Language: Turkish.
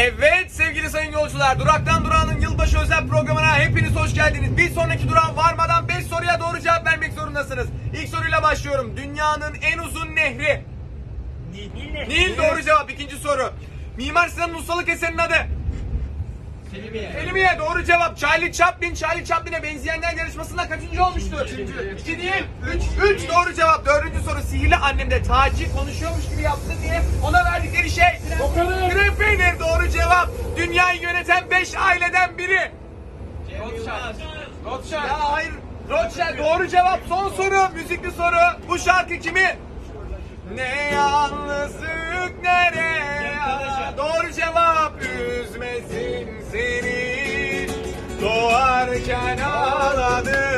Evet sevgili sayın yolcular, Duraktan Durağan'ın yılbaşı özel programına hepiniz hoş geldiniz. Bir sonraki durağa varmadan 5 soruya doğru cevap vermek zorundasınız. İlk soruyla başlıyorum. Dünyanın en uzun nehri. Nil ne? Nil doğru cevap. İkinci soru. Mimar Sinan'ın ustalık eserinin adı. Selimiye doğru cevap. Charlie Chaplin, Charlie Chaplin'e benzeyenler yarışmasında kaçıncı olmuştur? Üçüncü. İki değil. Üç. Üç doğru cevap. Dördüncü soru. Sihirli annemde Taci konuşuyormuş gibi yaptı diye ona verdikleri dünyayı yöneten beş aileden biri. Rothschild. Rothschild. Hayır. Rothschild doğru cevap son soru. Müzikli soru. Bu şarkı kimin? Ne yalnızlık nereye? Doğru cevap üzmesin seni. Doğarken ağladım.